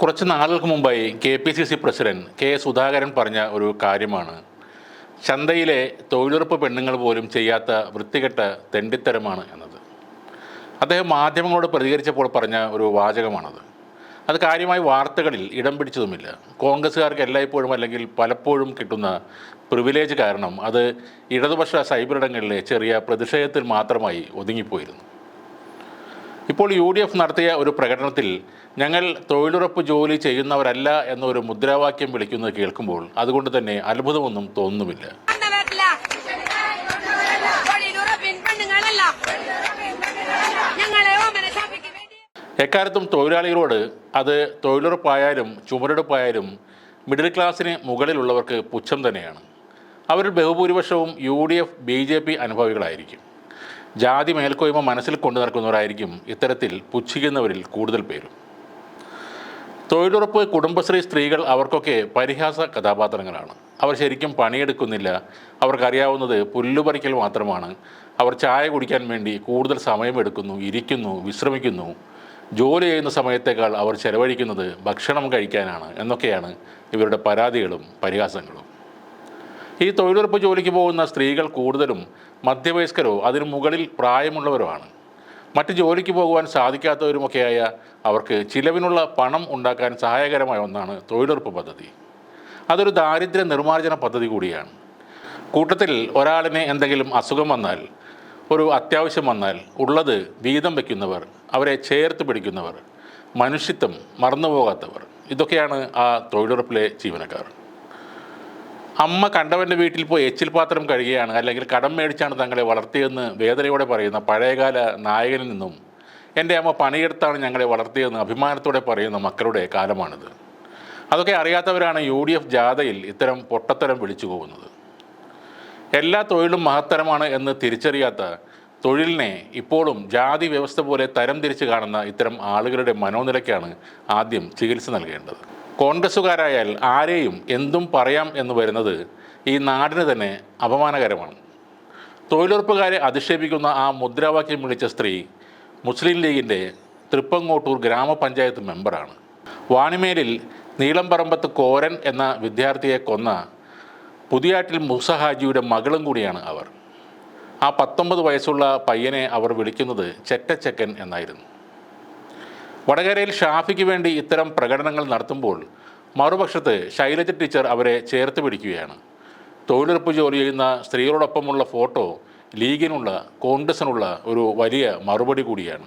കുറച്ച് നാളുകൾക്ക് മുമ്പായി K P C C president K Sudhakaran പറഞ്ഞ ഒരു കാര്യമാണ്. ചന്തയിലെ തൊഴിലുറപ്പ് പെണ്ണുങ്ങൾ പോലും ചെയ്യാത്ത വൃത്തികെട്ട തെണ്ടിത്തരമാണ് എന്നത്. അദ്ദേഹം മാധ്യമങ്ങളോട് പ്രതികരിച്ചപ്പോൾ പറഞ്ഞ ഒരു വാചകമാണത്. അത് കാര്യമായി വാർത്തകളിൽ ഇടം പിടിച്ചതുമില്ല. കോൺഗ്രസ്സുകാർക്ക് എല്ലായ്പ്പോഴും അല്ലെങ്കിൽ പലപ്പോഴും കിട്ടുന്ന പ്രിവിലേജ് കാരണം അത് ഇടതുപക്ഷ സൈബറിടങ്ങളിലെ ചെറിയ പ്രതിഷേധത്തിൽ മാത്രമായി ഒതുങ്ങിപ്പോയിരുന്നു. ഇപ്പോൾ യു ഡി എഫ് നടത്തിയ ഒരു പ്രകടനത്തിൽ ഞങ്ങൾ തൊഴിലുറപ്പ് ജോലി ചെയ്യുന്നവരല്ല എന്നൊരു മുദ്രാവാക്യം വിളിക്കുന്നത് കേൾക്കുമ്പോൾ അതുകൊണ്ട് തന്നെ അത്ഭുതമൊന്നും തോന്നുന്നുമില്ല എക്കാലത്തും തൊഴിലാളികളോട് അത് തൊഴിലുറപ്പായാലും ചുമരെടുപ്പായാലും മിഡിൽ ക്ലാസ്സിന് മുകളിലുള്ളവർക്ക് പുച്ഛം തന്നെയാണ്. അവരിൽ ബഹുഭൂരിപക്ഷവും U D F B J P അനുഭാവികളായിരിക്കും. ജാതി മേൽക്കോയ്മ മനസ്സിൽ കൊണ്ടു നടക്കുന്നവരായിരിക്കും ഇത്തരത്തിൽ പുച്ഛിക്കുന്നവരിൽ കൂടുതൽ പേരും. തൊഴിലുറപ്പ് കുടുംബശ്രീ സ്ത്രീകൾ അവർക്കൊക്കെ പരിഹാസ കഥാപാത്രങ്ങളാണ്. അവർ ശരിക്കും പണിയെടുക്കുന്നില്ല. അവർക്കറിയാവുന്നത് പുല്ലുപറിക്കൽ മാത്രമാണ്. അവർ ചായ കുടിക്കാൻ വേണ്ടി കൂടുതൽ സമയമെടുക്കുന്നു ഇരിക്കുന്നു വിശ്രമിക്കുന്നു. ജോലി ചെയ്യുന്ന സമയത്തേക്കാൾ അവർ ചെലവഴിക്കുന്നത് ഭക്ഷണം കഴിക്കാനാണ് എന്നൊക്കെയാണ് ഇവരുടെ പരാതികളും പരിഹാസങ്ങളും. ഈ തൊഴിലുറപ്പ് ജോലിക്ക് പോകുന്ന സ്ത്രീകൾ കൂടുതലും മധ്യവയസ്കരോ അതിനു മുകളിൽ പ്രായമുള്ളവരോ ആണ് മറ്റ് ജോലിക്ക് പോകുവാൻ സാധിക്കാത്തവരുമൊക്കെയായ അവർക്ക് ചിലവിനുള്ള പണം ഉണ്ടാക്കാൻ സഹായകരമായ ഒന്നാണ് തൊഴിലുറപ്പ് പദ്ധതി. അതൊരു ദാരിദ്ര്യ നിർമ്മാർജന പദ്ധതി കൂടിയാണ്. കൂട്ടത്തിൽ ഒരാളിന് എന്തെങ്കിലും അസുഖം വന്നാൽ ഒരു അത്യാവശ്യം വന്നാൽ ഉള്ളത് വീതം വയ്ക്കുന്നവർ അവരെ ചേർത്ത് പിടിക്കുന്നവർ മനുഷ്യത്വം മറന്നുപോകാത്തവർ ഇതൊക്കെയാണ് ആ തൊഴിലുറപ്പിലെ ജീവനക്കാർ. അമ്മ കണ്ടവന്റെ വീട്ടിൽ പോയി എച്ചിൽ പാത്രം കഴുകുകയാണ് അല്ലെങ്കിൽ കടം മേടിച്ചാണ് തങ്ങളെ വളർത്തിയെന്ന് വേദനയോടെ പറയുന്ന പഴയകാല നായകനിൽ നിന്നും എന്റെ അമ്മ പണിയെടുത്താണ് ഞങ്ങളെ വളർത്തിയെന്ന് അഭിമാനത്തോടെ പറയുന്ന മക്കളുടെ കാലമാണിത്. അതൊക്കെ അറിയാത്തവരാണ് യു ഡി എഫ് ജാഥയിൽ ഇത്തരം പൊട്ടത്തരം വിളിച്ചു പോകുന്നത്. എല്ലാ തൊഴിലും മഹത്തരമാണ് എന്ന് തിരിച്ചറിയാത്ത തൊഴിലിനെ ഇപ്പോഴും ജാതി വ്യവസ്ഥ പോലെ തരം തിരിച്ച് കാണുന്ന ഇത്തരം ആളുകളുടെ മനോനിലയ്ക്കാണ് ആദ്യം ചികിത്സ നൽകേണ്ടത്. കോൺഗ്രസ്സുകാരായാൽ ആരെയും എന്തും പറയാം എന്ന് വരുന്നത് ഈ നാടിന് തന്നെ അപമാനകരമാണ്. തൊഴിലുറപ്പുകാരെ അധിക്ഷേപിക്കുന്ന ആ മുദ്രാവാക്യം വിളിച്ച സ്ത്രീ മുസ്ലിം ലീഗിന്റെ തൃപ്പങ്ങോട്ടൂർ ഗ്രാമപഞ്ചായത്ത് മെമ്പറാണ്. വാണിമേലിൽ നീളംപറമ്പത്ത് കോരൻ എന്ന വിദ്യാർത്ഥിയെ കൊന്ന പുതിയാട്ടിൽ മുസഹാജിയുടെ മകളും കൂടിയാണ് അവർ. ആ പത്തൊമ്പത് വയസ്സുള്ള പയ്യനെ അവർ വിളിക്കുന്നത് ചെറ്റച്ചക്കൻ എന്നായിരുന്നു. വടകരയിൽ ഷാഫിക്ക് വേണ്ടി ഇത്തരം പ്രകടനങ്ങൾ നടത്തുമ്പോൾ മറുപക്ഷത്ത് ശൈലജ ടീച്ചർ അവരെ ചേർത്ത് പിടിക്കുകയാണ്. തൊഴിലുറപ്പ് ജോലി ചെയ്യുന്ന സ്ത്രീകളോടൊപ്പമുള്ള ഫോട്ടോ ലീഗിനുള്ള കോൺഗ്രസിനുള്ള ഒരു വലിയ മറുപടി കൂടിയാണ്.